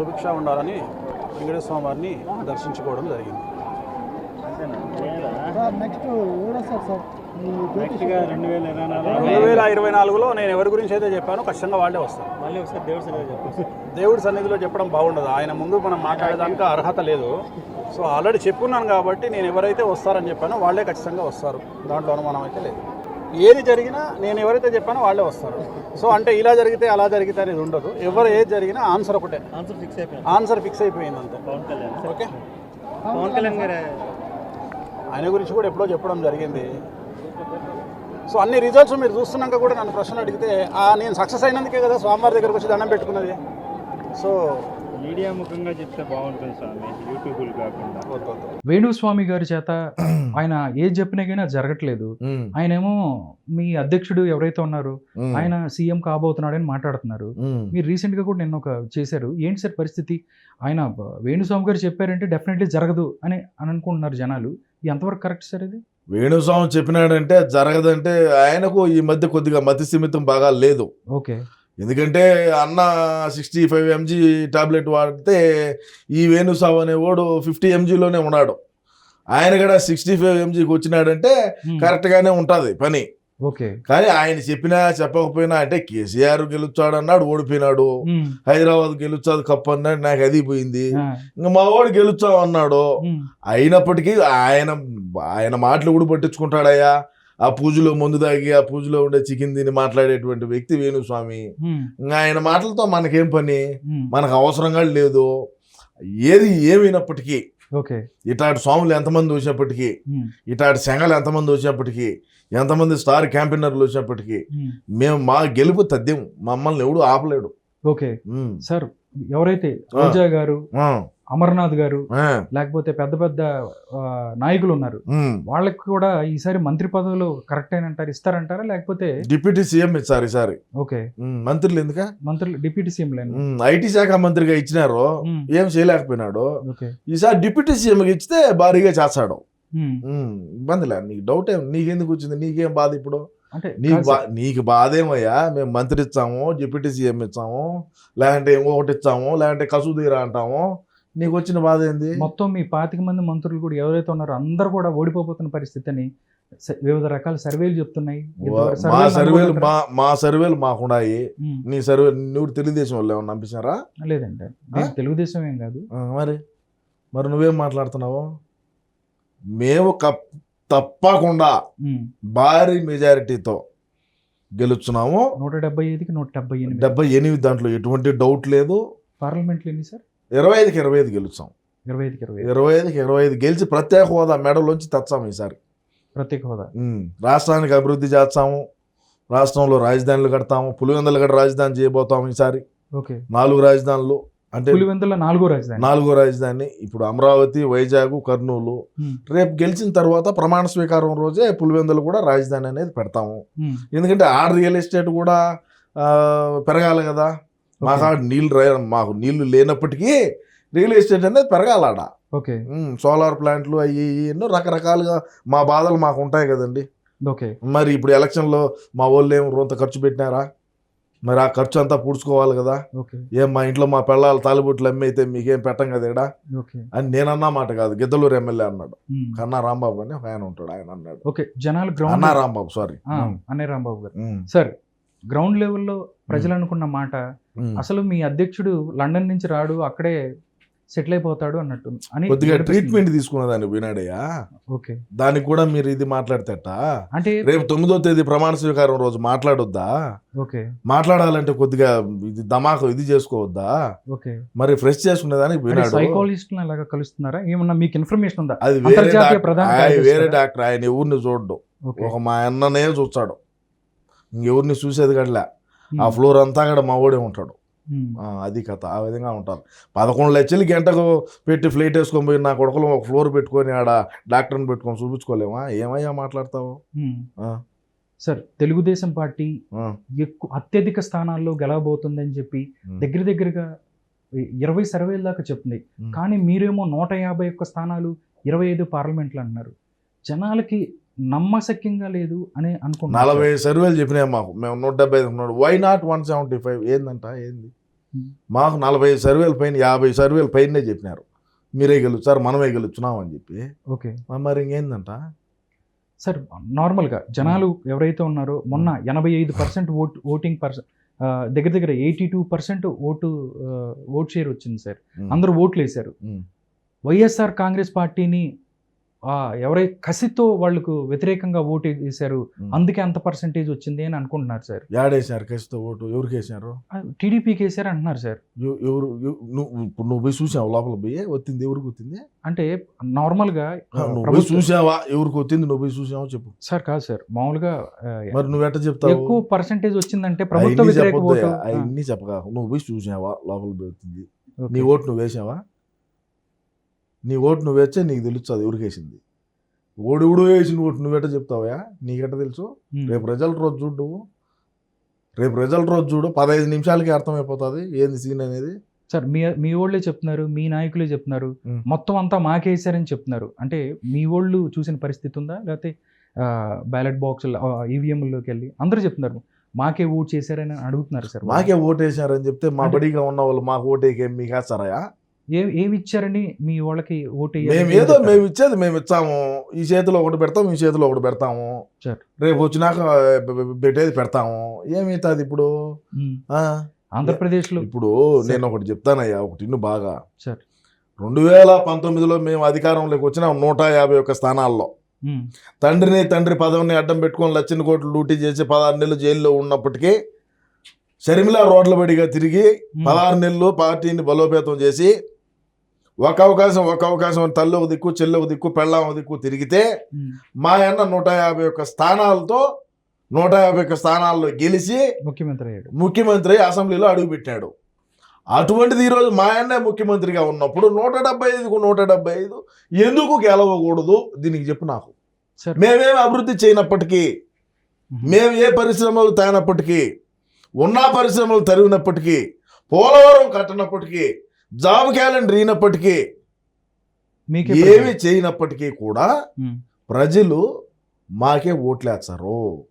సుభిక్ష ఉండాలని వెంకటేశ్వర వారిని దర్శించుకోవడం జరిగింది. రెండు వేల ఇరవై నాలుగులో నేను ఎవరి గురించి అయితే చెప్పానో ఖచ్చితంగా వాళ్ళే వస్తారు. మళ్ళీ ఒకసారి దేవుడు చెప్పేసి దేవుడి సన్నిధిలో చెప్పడం బాగుండదు. ఆయన ముందు మనం మాట్లాడడానికి అర్హత లేదు. సో ఆల్రెడీ చెప్పున్నాను కాబట్టి నేను ఎవరైతే వస్తారని చెప్పానో వాళ్ళే ఖచ్చితంగా వస్తారు. దాంట్లో అనుమానం అయితే లేదు. ఏది జరిగినా నేను ఎవరైతే చెప్పానో వాళ్ళే వస్తారు. సో అంటే ఇలా జరిగితే అలా జరిగితే అనేది ఉండదు. ఎవరు ఏది జరిగినా ఆన్సర్ ఒకటే. ఆన్సర్ ఫిక్స్ అయిపోయింది. ఆన్సర్ ఫిక్స్ అయిపోయింది అంతే. పవన్ కళ్యాణ్. ఓకే? పవన్ కళ్యాణ్ గారు. ఆయన గురించి కూడా ఎప్పుడో చెప్పడం జరిగింది. సో అన్ని రిజల్ట్స్ మీరు చూస్తున్నాక కూడా నన్ను ప్రశ్నలు అడిగితే నేను సక్సెస్ అయినందుకే కదా స్వామివారి దగ్గరకు వచ్చి దండం పెట్టుకున్నది. సో మీడియా ముఖంగా చెప్తే బాగుంటుంది స్వామి యూట్యూబ్ కాకుండా. వేణుస్వామి గారి చేత ఆయన ఏది చెప్పినా కానీ జరగట్లేదు. ఉమ్, ఆయనేమో మీ అధ్యక్షుడు ఎవరైతే ఉన్నారో ఆయన సీఎం కాబోతున్నాడని మాట్లాడుతున్నారు. మీరు రీసెంట్గా కూడా నిన్న ఒక చేశారు. ఏంటి సార్ పరిస్థితి? ఆయన వేణుస్వామి గారు చెప్పారంటే డెఫినెట్లీ జరగదు అని అని అనుకుంటున్నారు జనాలు. ఎంతవరకు కరెక్ట్ సార్ ఇది? వేణుస్వామి చెప్పినాడంటే జరగదంటే ఆయనకు ఈ మధ్య కొద్దిగా మతి స్థిమితం బాగా లేదు. ఓకే. ఎందుకంటే అన్న సిక్స్టీ ఫైవ్ ఎంజీ టాబ్లెట్ వాడితే ఈ వేణుస్వామి అనేవాడు ఫిఫ్టీ ఎంజీలోనే ఉన్నాడు. ఆయన కూడా సిక్స్టీ ఫైవ్ ఎంజీకి వచ్చినాడంటే Hmm. కరెక్ట్గానే ఉంటుంది పని. ఓకే. కానీ ఆయన చెప్పినా చెప్పకపోయినా అంటే కేసీఆర్ గెలుచాడు అన్నాడు ఓడిపోయినాడు. ఉమ్, హైదరాబాద్ గెలుచాదు కప్పు అన్నాడు నాకు అది పోయింది. ఆ, ఇంకా మా వాడు గెలుచాం అన్నాడు అయినప్పటికీ ఆయన ఆయన మాటలు కూడా పట్టించుకుంటాడయ్యా. ఆ పూజలో మందు తాగి ఆ పూజలో ఉండే చికెన్ తిని మాట్లాడేటువంటి వ్యక్తి వేణుస్వామి. ఆయన మాటలతో మనకేం పని? మనకు అవసరంగా లేదు. ఏది ఏమైనప్పటికీ ఓకే. ఇటాటి స్వాములు ఎంతమంది వచ్చినప్పటికీ ఇటాటి సెంగలు ఎంతమంది వచ్చినప్పటికీ ఎంతమంది స్టార్ క్యాంపెయినర్లు వచ్చినప్పటికీ మేము మా గెలుపు తథ్యం. మమ్మల్ని ఎవడు ఆపలేడు. ఓకే. సార్ ఎవరైతే రోజా గారు అమర్నాథ్ గారు లేకపోతే పెద్ద పెద్ద నాయకులు ఉన్నారు. వాళ్ళకి కూడా ఈసారి మంత్రి పదవులు కరెక్ట్ అంటారు ఇస్తారంటారా? లేకపోతే డిప్యూటీ సీఎం ఇచ్చారు ఈసారి. ఓకే. మంత్రులు ఎందుక? మంత్రులు డిప్యూటీ సీఎం ఐటీ శాఖ మంత్రిగా ఇచ్చినారు ఏం చేయలేకపోయినాడు ఈసారి డిప్యూటీ సీఎంకి ఇచ్చితే భారీగా చేస్తాడు. ఇబ్బందిలే నీకు డౌట్ ఏం? నీకెందుకు వచ్చింది? నీకేం బాధ ఇప్పుడు? అంటే నీకు బా. నీకు బాధ ఏమయ్యా మేము మంత్రి ఇచ్చాము డిప్యూటీ సీఎం ఇచ్చాము లేదంటే ఇంకొకటి ఇచ్చాము లేదంటే కసూదీరా అంటాము నీకు వచ్చిన బాధ ఏంది? మొత్తం మీ పాతిక మంది మంత్రులు కూడా ఎవరైతే ఉన్నారో అందరూ కూడా ఓడిపోతున్న పరిస్థితి అని స- వివిధ రకాల సర్వేలు చెప్తున్నాయి. మా సర్వేలు మా మా సర్వేలు మాకున్నాయి నీ సర్వే నువ్వు తెలుగుదేశం వాళ్ళు ఏమన్నా పంపించారా లేదండి. నేను తెలుగుదేశం ఏం కాదు. మరి? మరి నువ్వేం మాట్లాడుతున్నావు? మేము తప్పకుండా భారీ మెజారిటీతో గెలుచున్నాము. నూట డెబ్బై ఐదుకి నూట డెబ్బై ఎనిమిది. డెబ్బై ఎనిమిది దాంట్లో ఎటువంటి డౌట్ లేదు. పార్లమెంట్లు ఎన్ని సార్? ఇరవై ఐదుకి ఇరవై ఐదు గెలుచాం ఇరవై ఐదుకి ఇరవై. ఇరవై ఐదుకి ఇరవై ఐదు గెలిచి ప్రత్యేక హోదా మెడలోంచి తెచ్చాము ఈసారి. ప్రత్యేక హోదా. రాష్ట్రానికి అభివృద్ధి చేస్తాము. రాష్ట్రంలో రాజధానులు కడతాము. పులివెందులు గడ రాజధాని చేయబోతాము ఈసారి. ఓకే. నాలుగు రాజధానులు. అంటే పులివెందుల నాలుగో రాజధాని. నాలుగో రాజధాని. ఇప్పుడు అమరావతి వైజాగ్ కర్నూలు. రేపు గెలిచిన తర్వాత ప్రమాణ స్వీకారం రోజే పులివెందులు కూడా రాజధాని అనేది పెడతాము. ఎందుకంటే ఆ రియల్ ఎస్టేట్ కూడా పెరగాలి కదా. మాకు ఆడ నీళ్ళు రా- మాకు నీళ్ళు లేనప్పటికీ రియల్ ఎస్టేట్ అనేది పెరగాలి ఆడ ఓకే సోలార్ ప్లాంట్లు అవి ఎన్నో రకరకాలుగా మా బాధలు మాకు ఉంటాయి కదండి. ఓకే. మరి ఇప్పుడు ఎలక్షన్లో మా వాళ్ళు ఏం రొంత ఖర్చు పెట్టినారా? మరి ఆ ఖర్చు అంతా పూడ్చుకోవాలి కదా. ఓకే. ఏం మా ఇంట్లో మా పిల్లలు తాలిబొట్లు అమ్మి అయితే మీకేం పెట్టం కదా ఇక్కడ ఓకే. అని నేనన్నా మాట కాదు. గిద్దలూరు ఎమ్మెల్యే అన్నాడు. కన్నా రాంబాబు అని ఒక ఆయన ఉంటాడు ఆయన అన్నాడు. ఓకే. జనాలు అన్నా రాంబాబు సారీ అన్నయ్య రాంబాబు గారు. సార్ గ్రౌండ్ లెవెల్లో ప్రజలు అనుకున్న మాట అసలు మీ అధ్యక్షుడు లండన్ నుంచి రాడు అక్కడే సెటిల్ అయిపోతాడు అన్నట్టు అని కొద్దిగా. ట్రీట్మెంట్ తీసుకున్నదాన్ని పోయినాడయ్యా ఓకే. దానికి కూడా మీరు ఇది మాట్లాడతేట? అంటే రేపు తొమ్మిదో తేదీ ప్రమాణ స్వీకారం రోజు మాట్లాడొద్దా? ఓకే. మాట్లాడాలంటే కొద్దిగా ఇది దమాకు ఇది చేసుకోవద్దా? ఓకే. మరి ఫ్రెష్ చేసుకునేదానికి పోయినాడు సైకాలజిస్ట్ అలాగా కలుస్తున్నారా? ఏమన్నా మీకు ఇన్ఫర్మేషన్ ఉందా? అది వేరే వేరే? డాక్టర్ ఆయన ఎవరిని చూడడు. ఒక మా అన్ననే చూస్తాడు. ఇంకెవరిని చూసేది ఉమ్, ఆ ఫ్లోర్ అంతా కూడా మా ఓడే ఉంటాడు. అది కథ. ఆ విధంగా ఉంటారు. పదకొండు లక్షలు గంటకు పెట్టి ఫ్లైట్ వేసుకొని పోయి నా కొడుకులు ఒక ఫ్లోర్ పెట్టుకొని ఆడ డాక్టర్ని పెట్టుకొని చూపించుకోలేమా? ఏమయ్యా మాట్లాడతావు? సార్ తెలుగుదేశం పార్టీ ఎక్కువ అత్యధిక స్థానాల్లో గెలవబోతుందని చెప్పి దగ్గర దగ్గరగా ఇరవై సర్వేల దాకా చెప్తుంది. కానీ మీరేమో నూట యాభై ఒక్క స్థానాలు ఇరవై ఐదు పార్లమెంట్లు అంటున్నారు. జనాలకి నమ్మశక్యంగా లేదు అని అనుకుంటున్నారు నలభై సర్వేలు చెప్పినాయి మాకు. మేము నూట డెబ్బై ఐదు why not one seventy five ఏందంట? ఏంది? Hmm. మాకు నలభై సర్వేల పైన యాభై సర్వేల పైనే చెప్పినారు. మీరే గెలుస్తారు మనమే గెలుచున్నాం అని చెప్పి. ఓకే. మరి ఇంకేందంట? సార్ నార్మల్గా జనాలు ఎవరైతే ఉన్నారో మొన్న ఎనభై ఐదు పర్సెంట్ ఓట్ ఓటింగ్ పర్సెంట్ దగ్గర దగ్గర eighty two percent vote vote share వచ్చింది సార్. Hmm. అందరూ ఓట్లు వేశారు Hmm. వైఎస్ఆర్ కాంగ్రెస్ పార్టీని ఎవరై కసితో వాళ్ళకు వ్యతిరేకంగా ఓటు వేశారు. అందుకే అంత పర్సెంటేజ్ వచ్చింది అని అనుకుంటున్నారు సార్. యాడేసారు కేసుతో ఓటు? ఎవరికి వేసారు టీడీపీకి వేశారు అంటున్నారు సార్. ఎవ- ఎవరు ఎవ- నువ్వు నువ్వు పోయి చూసావు లోపల పోయి? వచ్చింది ఎవరికి వచ్చింది? అంటే నార్మల్గా నువ్వు చూసావా? ఎవరికి వచ్చింది? నువ్వు పోయి చూసావా? చెప్పు. సార్ కాదు సార్. మామూలుగా మరి నువ్వు ఎట్ట చెప్తావు? ఎక్కువ పర్సెంటేజ్ వచ్చిందంటే ప్రభుత్వ అవన్నీ వ్యతిరేక చెప్పొద్దు ఓటు. అవన్నీ చెప్పగా నువ్వు పోయి చూసావా? లోపల పోయి వచ్చింది. నీ ఓటు నువ్వు వేసావా? నీ ఓటు నువ్వు వేస్తే నీకు తెలుస్తుంది వేసింది ఓడివుడు వేసిన ఓటు నువ్వు ఎట్ట చెప్తావా నీకెట్ట తెలుసు. రేపు రిజల్ట్ రోజు చూడు నువ్వు. రేపు రిజల్ట్ రోజు చూడు. పదహైదు నిమిషాలకి అర్థమైపోతుంది ఏంది సీన్ అనేది. సార్ మీ మీ వాళ్ళే చెప్తున్నారు మీ నాయకులే చెప్తున్నారు. మొత్తం అంతా మాకేసారని చెప్తున్నారు. అంటే మీ వాళ్ళు చూసిన పరిస్థితి ఉందా? లేకపోతే బ్యాలెట్ బాక్స్ ఈవీఎంలోకి వెళ్ళి అందరూ చెప్తున్నారు. మాకే ఓట్ చేశారని అడుగుతున్నారు సార్. మాకే ఓటు వేసారని చెప్తే మా బడిగా ఉన్న వాళ్ళు మాకు ఓటేకే మీకు వేస్తారా ఏమి ఇచ్చారని మీ వాళ్ళకి ఓట్ మేము ఏదో? మేము ఇచ్చేది మేము ఇచ్చాము ఈ చేతిలో ఒకటి పెడతాం ఈ చేతిలో ఒకటి పెడతాము. రేపు వచ్చినాక పెట్టేది పెడతాము ఏమవుతుంది ఇప్పుడు? ఆంధ్రప్రదేశ్లో ఇప్పుడు నేను ఒకటి చెప్తానయ్యా ఒకటి ఇన్ను బాగా. రెండు వేల పంతొమ్మిదిలో మేము అధికారంలోకి వచ్చిన నూట యాభై ఒక్క స్థానాల్లో. తండ్రిని తండ్రి పదవిని అడ్డం పెట్టుకొని లక్షల కోట్లు డ్యూటీ చేసి పదహారు నెలలు జైల్లో ఉన్నప్పటికీ షర్మిల రోడ్ల బడిగా తిరిగి. పదహారు నెలలు పార్టీని బలోపేతం చేసి ఒక అవకాశం ఒక అవకాశం తల్లి ఒక దిక్కు చెల్లి ఒక దిక్కు పెళ్ళాం ఒక దిక్కు తిరిగితే. మా అన్న నూట యాభై ఒక్క స్థానాలతో నూట యాభై ఒక్క స్థానాల్లో గెలిచి ముఖ్యమంత్రి అయ్యాడు. ముఖ్యమంత్రి అసెంబ్లీలో అడుగుపెట్టాడు. అటువంటిది ఈరోజు మా అన్నే ముఖ్యమంత్రిగా ఉన్నప్పుడు నూట డెబ్బై ఐదుకు నూట డెబ్బై ఐదు ఎందుకు గెలవకూడదు? దీనికి చెప్పు నాకు. మేమేం అభివృద్ధి చేయనప్పటికీ. మేము ఏ పరిశ్రమలు తేనప్పటికీ ఉన్న పరిశ్రమలు తరిగినప్పటికీ పోలవరం కట్టినప్పటికీ జాబ్ క్యాలెండర్ అయినప్పటికీ మీకే ఏమి చేయనప్పటికీ కూడా. ప్రజలు మాకే ఓట్లేస్తారు.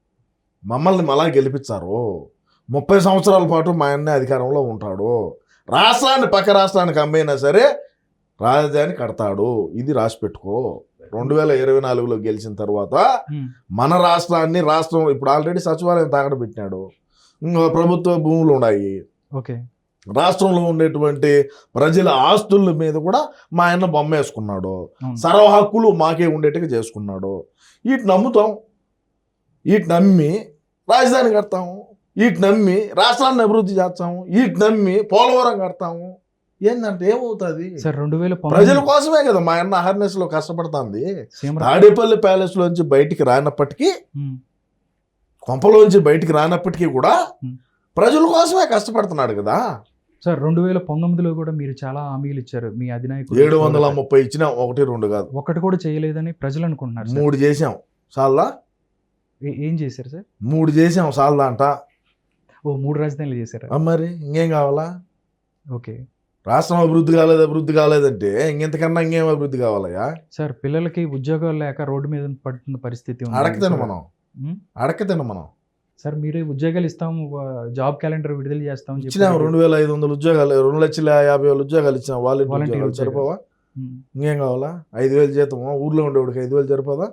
మమ్మల్ని మళ్ళా గెలిపించారు ముప్పై సంవత్సరాల పాటు మా అన్న అధికారంలో ఉంటాడు. రాష్ట్రాన్ని పక్క రాష్ట్రానికి అమ్మైనా సరే రాజధాని కడతాడు. ఇది రాసి పెట్టుకో. రెండు వేల ఇరవై నాలుగులో గెలిచిన తర్వాత. మన రాష్ట్రాన్ని రాష్ట్రం ఇప్పుడు ఆల్రెడీ సచివాలయం తాకడ పెట్టినాడు. ప్రభుత్వ భూములు ఉన్నాయి. ఓకే. రాష్ట్రంలో ఉండేటువంటి ప్రజల ఆస్తుల మీద కూడా మా ఆయన బొమ్మ వేసుకున్నాడు అవును. సర్వ హక్కులు మాకే ఉండేట్టుగా చేసుకున్నాడు. వీటి నమ్ముతాం. వీటి నమ్మి రాజధాని కడతాము వీటి నమ్మి రాష్ట్రాన్ని అభివృద్ధి చేస్తాము వీటి నమ్మి పోలవరం కడతాము ఏంటంటే ఏమవుతుంది? సార్ రెండు వేల ప్రజల కోసమే కదా మా అన్న అహర్నెస్లో కష్టపడుతుంది తాడేపల్లి ప్యాలెస్ లోంచి బయటికి రానప్పటికీ. కొంపలోంచి బయటికి రానప్పటికీ కూడా. ప్రజల కోసమే కష్టపడుతున్నాడు కదా. సార్ రెండు వేల పంతొమ్మిదిలో కూడా మీరు చాలా హామీలు ఇచ్చారు. మీ అధినాయకుడు ఏడు వందల ముప్పై ఇచ్చిన ఒకటి రెండు కాదు. ఒకటి కూడా చేయలేదని ప్రజలు అనుకుంటున్నారు మూడు చేసాం సాల్దా ఏ- చేశారు సార్? మూడు చేసాం సాల్దా అంట. ఓ మూడు రాజధానులు చేశారు? మరి ఇంకేం కావాలా? ఓకే. రాష్ట్రం అభివృద్ధి కాలేదు అభివృద్ధి కాలేదంటే ఇంకెంతకన్నా ఇంకేం అభివృద్ధి కావాలయ్యా? సార్ పిల్లలకి ఉద్యోగాలు లేక రోడ్డు మీద పడుతున్న పరిస్థితి ఉంది. అడకతేను మనం. ఉమ్. అడకతేను మనం. సార్ మీరే ఉద్యోగాలు ఇస్తాము జాబ్ క్యాలెండర్ విడుదల చేస్తాం ఇచ్చినాం. రెండు వేల ఐదు వందల ఉద్యోగాలు రెండు లక్షల యాభై వేల ఉద్యోగాలు ఇచ్చినాం వాలంటీర్. సరిపోవా. ఇంకేం కావాలా ఐదు వేలు జీతమా ఊర్లో ఉండేవాడికి ఐదు వేలు సరిపోదా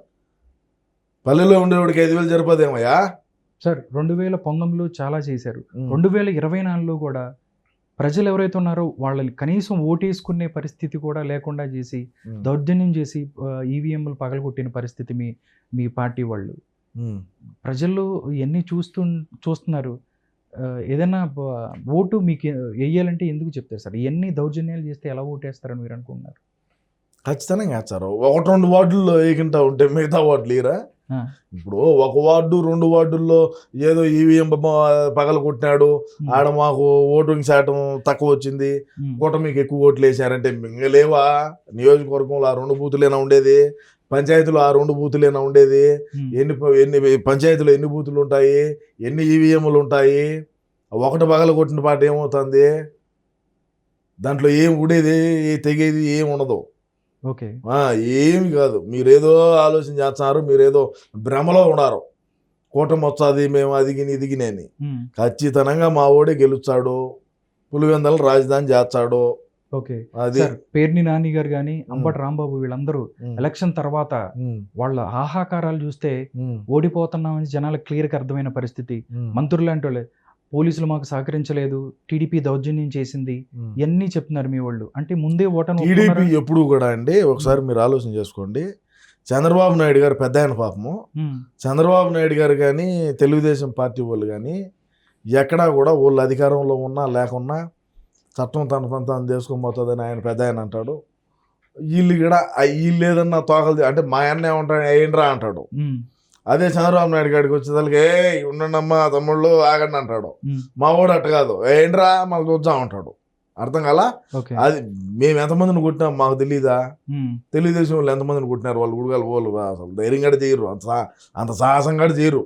పల్లెల్లో ఉండేవాడికి ఐదు వేలు సరిపోదేమయ్యా సార్ రెండు వేల పంతొమ్మిదిలో చాలా చేశారు. రెండు వేల ఇరవై నాలుగులో కూడా ప్రజలు ఎవరైతే ఉన్నారో వాళ్ళని కనీసం ఓటేసుకునే పరిస్థితి కూడా లేకుండా చేసి. దౌర్జన్యం చేసి ఈవీఎంలు పగలగొట్టిన పరిస్థితి మీ మీ పార్టీ వాళ్ళు. ప్రజలు ఇవన్నీ చూస్తూ చూస్తున్నారు. ఏదైనా ఓటు మీకు వేయాలంటే ఎందుకు చెప్తారు సార్? ఇవన్నీ దౌర్జన్యాలు చేస్తే ఎలా ఓటేస్తారని మీరు అనుకుంటున్నారు? ఖచ్చితంగా వేస్తారు ఒకటి రెండు వార్డుల్లో వేయకుండా ఉంటే మిగతా వార్డులు ఆ. ఇప్పుడు ఒక వార్డు రెండు వార్డుల్లో ఏదో ఈవీఎం పగల కొట్టినాడు. ఆడ మాకు ఓటింగ్ శాతం తక్కువ వచ్చింది. కూటమికి ఎక్కువ ఓట్లు వేసారంటే మింగలేవా? నియోజకవర్గంలో ఆ రెండు బూతులేనా ఉండేది? పంచాయతీలో ఆ రెండు బూతులేనా ఉండేది. ఎన్ని ఎన్ని పంచాయతీలో ఎన్ని బూతులు ఉంటాయి? ఎన్ని ఈవీఎంలు ఉంటాయి? ఒకటి పగల కొట్టిన పాట ఏమవుతుంది? దాంట్లో ఏం ఉండేది? ఏ తెగేది? ఏం ఉండదు. ఓకే. ఆ, ఏమి కాదు. మీరేదో ఆలోచన చేస్తున్నారు మీరేదో భ్రమలో ఉన్నారు. కూటమి వచ్చాది మేము అదిగిని ఇదిగిని అని. ఉమ్. ఖచ్చితంగా మా ఓడే గెలుస్తాడు పులివెందలు రాజధాని చేస్తాడు. ఓకే. అది పేర్ని నాని గారు కానీ అంబటి రాంబాబు వీళ్ళందరూ ఎలక్షన్ తర్వాత వాళ్ళ ఆహాకారాలు చూస్తే ఓడిపోతున్నామని జనాలకు క్లియర్గా అర్థమైన పరిస్థితి. మంత్రులు లాంటి వాళ్ళే పోలీసులు మాకు సహకరించలేదు. టీడీపీ దౌర్జన్యం చేసింది. ఇవన్నీ చెప్తున్నారు మీ వాళ్ళు. అంటే ముందే ఓటను టీడీపీ? ఎప్పుడు కూడా అండి ఒకసారి మీరు ఆలోచన చేసుకోండి. చంద్రబాబు నాయుడు గారు పెద్ద ఆయన పాపము. చంద్రబాబు నాయుడు గారు కానీ తెలుగుదేశం పార్టీ వాళ్ళు కానీ ఎక్కడా కూడా వాళ్ళు అధికారంలో ఉన్నా లేకున్నా చట్టం తన పని తాను చేసుకొని పోతుందని ఆయన పెద్ద ఆయన అంటాడు. వీళ్ళు కూడా వీళ్ళు ఏదన్నా తోకలు అంటే మా అన్న ఏమంటాడు ఏంట్రా అంటాడు. అదే చంద్రబాబు నాయుడు గారికి వచ్చేసరికి ఏ ఉండండమ్మా తమ్ముళ్ళు ఆగండి అంటాడు. మా వాడు అట్ట కాదు. ఏంట్రా మాకు చూద్దాం అంటాడు. అర్థం కాలా? అది మేము ఎంతమందిని కొట్టినాం మాకు ఉమ్, తెలుగుదేశం వాళ్ళు ఎంతమందిని కొట్టినారు? వాళ్ళు గుడిగాలు వాళ్ళు అసలు ధైర్యం కూడా చేయరు అంత సాహసం కూడా చేయరు.